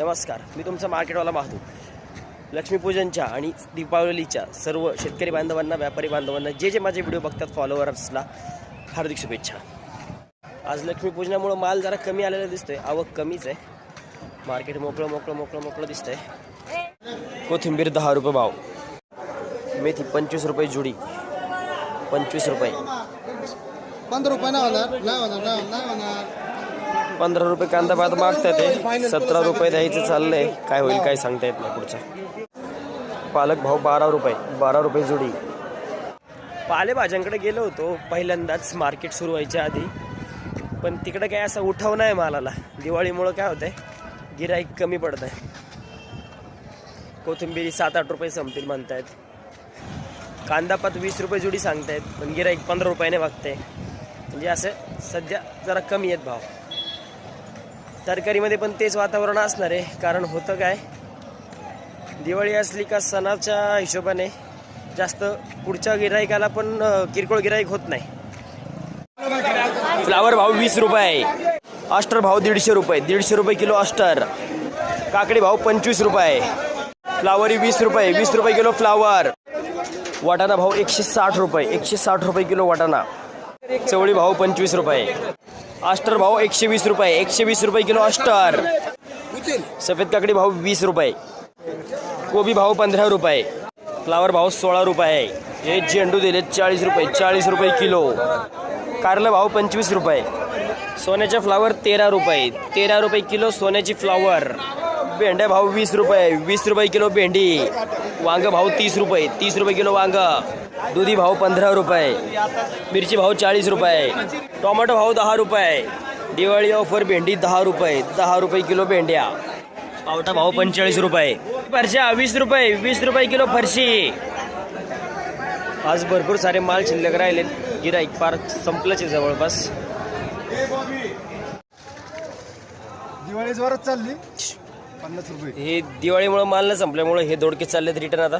नमस्कार मी तुमचा मार्केटवाला महादू लक्ष्मीपूजनच्या आणि दीपावलीच्या सर्व शेतकरी बांधवांना व्यापारी बांधवांना जे जे माझे व्हिडिओ बघतात फॉलोअर्सला हार्दिक शुभेच्छा. आज लक्ष्मीपूजनामुळं माल जरा कमी आलेला दिसतोय. आवक कमीच आहे. मार्केट मोकळं मोकळं मोकळं मोकळं दिसतंय. कोथिंबीर दहा रुपये भाव. मेथी पंचवीस रुपये जुडी. पंचवीस रुपये. पंधरा रुपये नाही होणार नाही होणार नाही नाही होणार. पंधरा रुपये कांदा भात मागतात सतरा रुपये द्यायचं चाललंय काय होईल काय सांगता येत नाही पुढचं. पालक भाव बारा रुपये बारा रुपये जुडी. पालेभाज्यांकडे गेलो होतो पहिल्यांदाच मार्केट सुरू व्हायच्या आधी. पण तिकडे काय असा उठाव नाही मालाला. दिवाळीमुळं काय होतंय गिराईक कमी पडत आहे कोथिंबिरी सात आठ रुपये संपतील म्हणतायत. कांदापात वीस रुपये जुडी सांगतायत पण गिराईक पंधरा रुपयाने मागते म्हणजे असं सध्या जरा कमी आहेत भाव. तरकारीमध्ये पण तेच वातावरण असणार आहे. कारण होतं काय दिवाळी असली का सणाच्या हिशोबाने जास्त पुढच्या गिराईकाला पण किरकोळ गिराईक होत नाही. फ्लावर भाव वीस रुपये. ऑस्टर भाव दीडशे रुपये. दीडशे रुपये किलो ऑस्टर काकडी भाव पंचवीस रुपये. फ्लावरी वीस रुपये. वीस रुपये किलो फ्लावर वाटाणा भाव एकशे साठ रुपये. एकशे साठ रुपये किलो वाटाणा. चवळी भाव पंचवीस रुपये. अस्टर भाव एकशे वीस रुपये एकशे वीस रुपये किलो अष्टर सफेद काकडी भाव वीस रुपये. कोबी भाव पंधरा रुपये. फ्लावर भाव सोळा रुपये. हे झेंडू दिले चाळीस रुपये चाळीस रुपये किलो. कारलं भाव पंचवीस रुपये. सोन्याच्या फ्लावर तेरा रुपये तेरा रुपये किलो सोन्याची फ्लावर. भेंड्या भाव वीस रुपये वीस रुपये किलो भेंडी. वांग भाव तीस रुपये तीस रुपये किलो वांग. दुधी भाव पंधरा रुपये मिरची भाव चाळीस रुपये टोमॅटो भाव दहा रुपये दिवाळी ऑफर भेंडी दहा रुपये दहा रुपये किलो भेंड्या. पावटा भाव पंचेचाळीस रुपये. फरशा वीस रुपये वीस रुपये किलो फरशी. आज भरपूर सारे माल शिल्लक राहिले गिराईक पार संपलंच आहे जवळपास. दिवाळी जोरात चालली. पन्नास रुपये. हे दिवाळीमुळे माल न संपल्यामुळे हे दोडके चाललेत रिटर्न आता.